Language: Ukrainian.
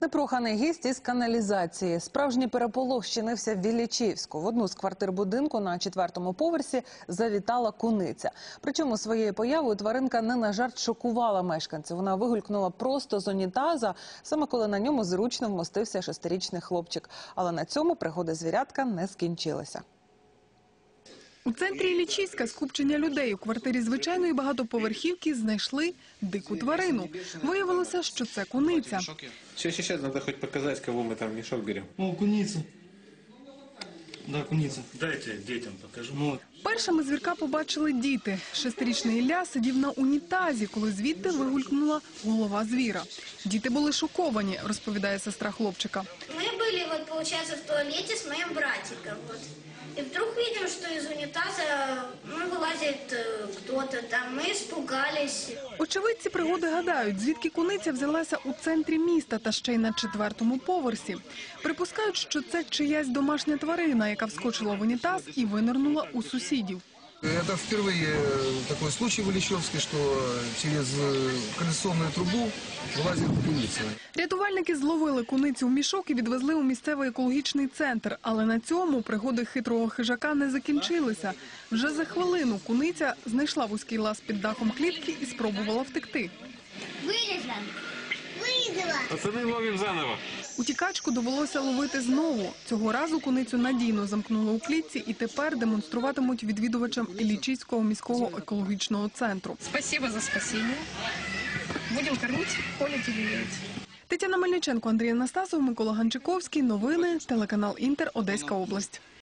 Непроханий гість із каналізації. Справжній переполох щинився в Вілічівську. В одну з квартир будинку на четвертому поверсі завітала куниця. Причому своєю появою тваринка не на жарт шокувала мешканців. Вона вигулькнула просто з унітаза, саме коли на ньому зручно вмостився шестирічний хлопчик. Але на цьому пригоди звірятка не скінчилися. У центрі Іллічівська скупчення людей у квартирі звичайної багатоповерхівки знайшли дику тварину. Виявилося, що це куниця. Сейчас, сейчас, сейчас надо хоть показать, кого мы там в мешок берем. О, куница. Да, куница. Дайте детям покажу. Ну, Першими звірка побачили діти. Шестирічний Ілля сидів на унітазі, коли звідти вигулькнула голова звіра. Діти були шоковані, розповідає сестра хлопчика. Мы были, вот, получается, в туалете с моим братиком. Вот. И вдруг видим, что из унитаза ну, вылазит э, кто-то там. Мы испугались. Очевидці пригоди гадають, звідки куниця взялася у центрі міста та ще й на четвертому поверсі. Припускають, що це чиясь домашня тварина, яка вскочила в унітаз і винирнула у сусідів. Это впервые э, такой случай в Ильичевске, что через э, колесонную трубу вылазит куница. Рятувальники зловили куницю в мішок і відвезли у місцевий екологічний центр. Але на цьому пригоди хитрого хижака не закінчилися. Вже за хвилину куниця знайшла вузький лаз під дахом клітки і спробувала втекти. Вылезла. Вылезла. Пацаны, ловим заново. Утікачку довелося ловити знову. Цього разу куницю надійно замкнули у клітці і тепер демонструватимуть відвідувачам Іллічівського міського екологічного центру. Спасибо за спасіння. Будемо кормити, холить і лілять. Тетяна Мельниченко, Андрій Анастасов, Микола Ганчиковський. Новини, телеканал Інтер, Одеська область.